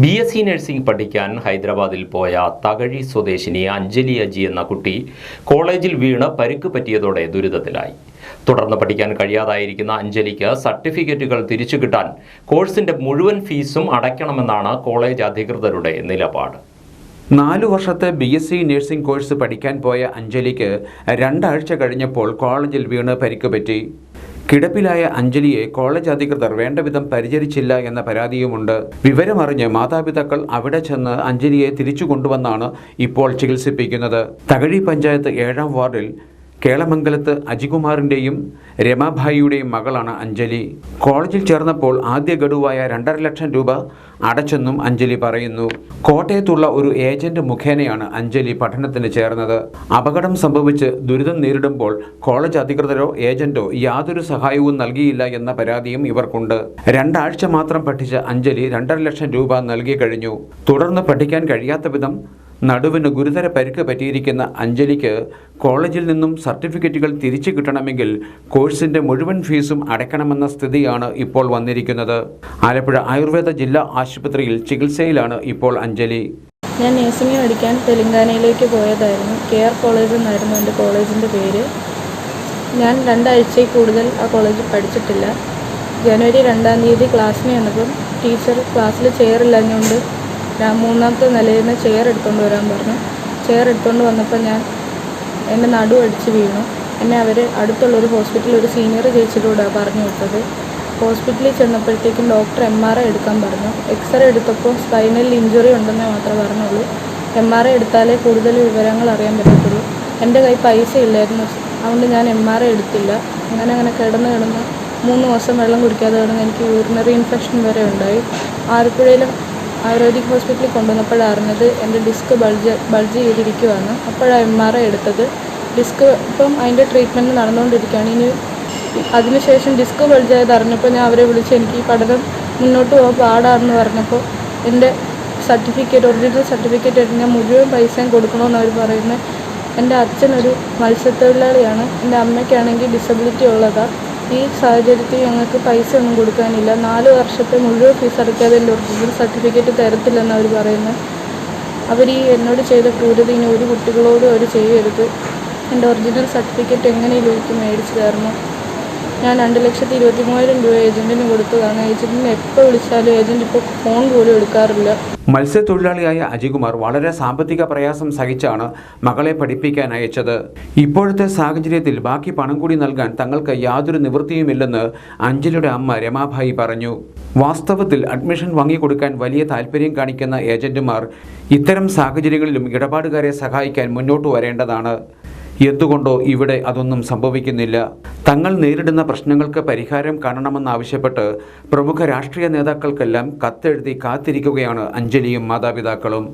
B S C nursing പഠിക്കാൻ ഹൈദരാബാദിൽ പോയ തകഴി സ്വദേശിനി അഞ്ജലി അജി എന്ന കുട്ടി കോളേജിൽ വീണ് പരുക്ക് പറ്റിയതോടെ ദുരിതത്തിലായി. തുടർന്ന് പഠിക്കാൻ കഴിയാതായിരിക്കുന്ന അഞ്ജലിക്ക് സർട്ടിഫിക്കറ്റുകൾ തിരിച്ചു കിട്ടാൻ കോഴ്സിന്റെ മുഴുവൻ ഫീസും അടയ്ക്കണമെന്നാണ് കോളേജ് അധികൃതരുടെ നിലപാട്. നാലു വർഷത്തെ B S C nursing course പഠിക്കാൻ പോയ അഞ്ജലിക്ക് രണ്ടാഴ്ച കഴിഞ്ഞപ്പോൾ കോളേജിൽ വീണ് പരിക്ക് പറ്റി. കിടപ്പിലായ അഞ്ജലിയെ കോളേജ് അധികൃതർ വേണ്ടവിധം പരിചരിച്ചില്ല എന്ന പരാതിയുമുണ്ട്. വിവരമറിഞ്ഞ് മാതാപിതാക്കൾ അവിടെ ചെന്ന് അഞ്ജലിയെ തിരിച്ചു കൊണ്ടുവന്നാണ് ഇപ്പോൾ ചികിത്സിപ്പിക്കുന്നത്. തകഴി പഞ്ചായത്ത് ഏഴാം വാർഡിൽ കേളമംഗലത്ത് അജികുമാറിന്റെയും രമാഭായിയുടെയും മകളാണ് അഞ്ജലി. കോളേജിൽ ചേർന്നപ്പോൾ ആദ്യ ഗഡുവായ രണ്ടര ലക്ഷം രൂപ അടച്ചെന്നും അഞ്ജലി പറയുന്നു. കോട്ടയത്തുള്ള ഒരു ഏജന്റ് മുഖേനയാണ് അഞ്ജലി പഠനത്തിന് ചേർന്നത്. അപകടം സംഭവിച്ച് ദുരിതം നേരിടുമ്പോൾ കോളേജ് അധികൃതരോ ഏജന്റോ യാതൊരു സഹായവും നൽകിയില്ല എന്ന പരാതിയും ഇവർക്കുണ്ട്. രണ്ടാഴ്ച മാത്രം പഠിച്ച അഞ്ജലി രണ്ടര ലക്ഷം രൂപ നൽകി കഴിഞ്ഞു. തുടർന്ന് പഠിക്കാൻ കഴിയാത്ത വിധം നടുവിന് ഗുരുതര പരിക്ക് പറ്റിയിരിക്കുന്ന അഞ്ജലിക്ക് കോളേജിൽ നിന്നും സർട്ടിഫിക്കറ്റുകൾ തിരിച്ചു കിട്ടണമെങ്കിൽ കോഴ്സിന്റെ മുഴുവൻ ഫീസും അടയ്ക്കണമെന്ന സ്ഥിതിയാണ് ഇപ്പോൾ വന്നിരിക്കുന്നത്. ആലപ്പുഴ ആയുർവേദ ജില്ലാ ആശുപത്രിയിൽ ചികിത്സയിലാണ് ഇപ്പോൾ അഞ്ജലി. ഞാൻ നഴ്സിംഗ് പഠിക്കാൻ തെലങ്കാനയിലേക്ക് പോയതായിരുന്നു. കെയർ കോളേജ് എന്നായിരുന്നു എന്റെ കോളേജിന്റെ പേര്. ഞാൻ രണ്ടാഴ്ചയിൽ കൂടുതൽ ആ കോളേജിൽ പഠിച്ചിട്ടില്ല. ജനുവരി രണ്ടാം തീയതി ക്ലാസ്സിന് ചെന്നപ്പം ടീച്ചർ ക്ലാസ്സിൽ ചെയർ ഇല്ലാഞ്ഞുകൊണ്ട് ഞാൻ മൂന്നാമത്തെ നിലയിൽ നിന്ന് ചെയർ എടുത്തുകൊണ്ട് വരാൻ പറഞ്ഞു. ചെയർ എടുത്തുകൊണ്ട് വന്നപ്പോൾ ഞാൻ എന്റെ നടു അടിച്ച് വീണു. എന്നെ അവർ അടുത്തുള്ളൊരു ഹോസ്പിറ്റലിൽ ഒരു സീനിയർ ചേച്ചിയിലൂടെ പറഞ്ഞു വിട്ടത്. ഹോസ്പിറ്റലിൽ ചെന്നപ്പോഴത്തേക്കും ഡോക്ടർ എം ആർ ഐ എടുക്കാൻ പറഞ്ഞു. എക്സ്റേ എടുത്തപ്പോൾ സ്പൈനൽ ഇഞ്ചുറി ഉണ്ടെന്നേ മാത്രമേ പറഞ്ഞുള്ളൂ. എം ആർ ഐ എടുത്താലേ കൂടുതൽ വിവരങ്ങൾ അറിയാൻ പറ്റത്തുള്ളൂ. എന്റെ കയ്യിൽ പൈസ ഇല്ലായിരുന്നു. അതുകൊണ്ട് ഞാൻ എം ആർ ഐ എടുത്തില്ല. അങ്ങനെ അങ്ങനെ കിടന്ന് കിടന്ന് മൂന്ന് ദിവസം വെള്ളം കുടിക്കാതെ കിടന്ന് എനിക്ക് യൂറിനറി ഇൻഫെക്ഷൻ വരെ ഉണ്ടായി. ആലപ്പുഴയിലും ആയുർവേദിക് ഹോസ്പിറ്റലിൽ കൊണ്ടുവന്നപ്പോൾ അറിഞ്ഞത് എന്റെ ഡിസ്ക് ബൾജ് ബൾജ് ചെയ്തിരിക്കുവാണ് അപ്പോഴാണ് എം ആർ ഐ എടുത്തത്. ഡിസ്ക് ഇപ്പം അതിന്റെ ട്രീറ്റ്മെന്റ് നടന്നുകൊണ്ടിരിക്കുകയാണ്. ഇനി അതിനുശേഷം ഡിസ്ക് ബൾജായത് അറിഞ്ഞപ്പോൾ ഞാൻ അവരെ വിളിച്ച് എനിക്ക് ഈ പഠനം മുന്നോട്ട് പോകാൻ പാടാണെന്ന് പറഞ്ഞപ്പോൾ എന്റെ സർട്ടിഫിക്കറ്റ് ഒറിജിനൽ സർട്ടിഫിക്കറ്റ് ആയിട്ട് ഞാൻ മുഴുവൻ പൈസയും കൊടുക്കണമെന്ന് അവർ പറയുന്നത് എന്റെ അച്ഛനൊരു മത്സ്യത്തൊഴിലാളിയാണ്. എന്റെ അമ്മയ്ക്കാണെങ്കിൽ ഡിസബിലിറ്റി ഉള്ളതാണ് ഈ സാഹചര്യത്തിൽ ഞങ്ങൾക്ക് പൈസ ഒന്നും കൊടുക്കാനില്ല. നാല് വർഷത്തെ മുഴുവൻ ഫീസ് അടയ്ക്കാതെ എന്റെ ഒറിജിനൽ സർട്ടിഫിക്കറ്റ് തരത്തില്ലെന്ന് അവർ പറയുന്നത് അവർ ഈ എന്നോട് ചെയ്ത ക്രൂരത ഇനി ഒരു കുട്ടികളോടും അവർ ചെയ്യരുത്. എന്റെ ഒറിജിനൽ സർട്ടിഫിക്കറ്റ് എങ്ങനെയും എനിക്ക് മേടിച്ച് തരണം? ഞാൻ രണ്ട് ലക്ഷത്തി ഇരുപത്തി മൂവായിരം രൂപ ഏജന്റിന് കൊടുത്തതാണ് ഏജന്റിന് എപ്പോൾ വിളിച്ചാലും ഏജന്റ് ഇപ്പോൾ ഫോൺ പോലും എടുക്കാറില്ല. മത്സ്യത്തൊഴിലാളിയായ അജികുമാർ വളരെ സാമ്പത്തിക പ്രയാസം സഹിച്ചാണ് മകളെ പഠിപ്പിക്കാൻ അയച്ചത്. ഇപ്പോഴത്തെ സാഹചര്യത്തിൽ ബാക്കി പണം കൂടി നൽകാൻ തങ്ങൾക്ക് യാതൊരു നിവൃത്തിയുമില്ലെന്ന് അഞ്ജലിയുടെ അമ്മ രമാഭായി പറഞ്ഞു. വാസ്തവത്തിൽ അഡ്മിഷൻ വാങ്ങിക്കൊടുക്കാൻ വലിയ താല്പര്യം കാണിക്കുന്ന ഏജന്റുമാർ ഇത്തരം സാഹചര്യങ്ങളിലും ഇടപാടുകാരെ സഹായിക്കാൻ മുന്നോട്ട് വരേണ്ടതാണ്. എന്തുകൊണ്ടോ ഇവിടെ അതൊന്നും സംഭവിക്കുന്നില്ല. തങ്ങൾ നേരിടുന്ന പ്രശ്നങ്ങൾക്ക് പരിഹാരം കാണണമെന്നാവശ്യപ്പെട്ട് പ്രമുഖ രാഷ്ട്രീയ നേതാക്കൾക്കെല്ലാം കത്തെഴുതി കാത്തിരിക്കുകയാണ് അഞ്ജലിയും മാതാപിതാക്കളും.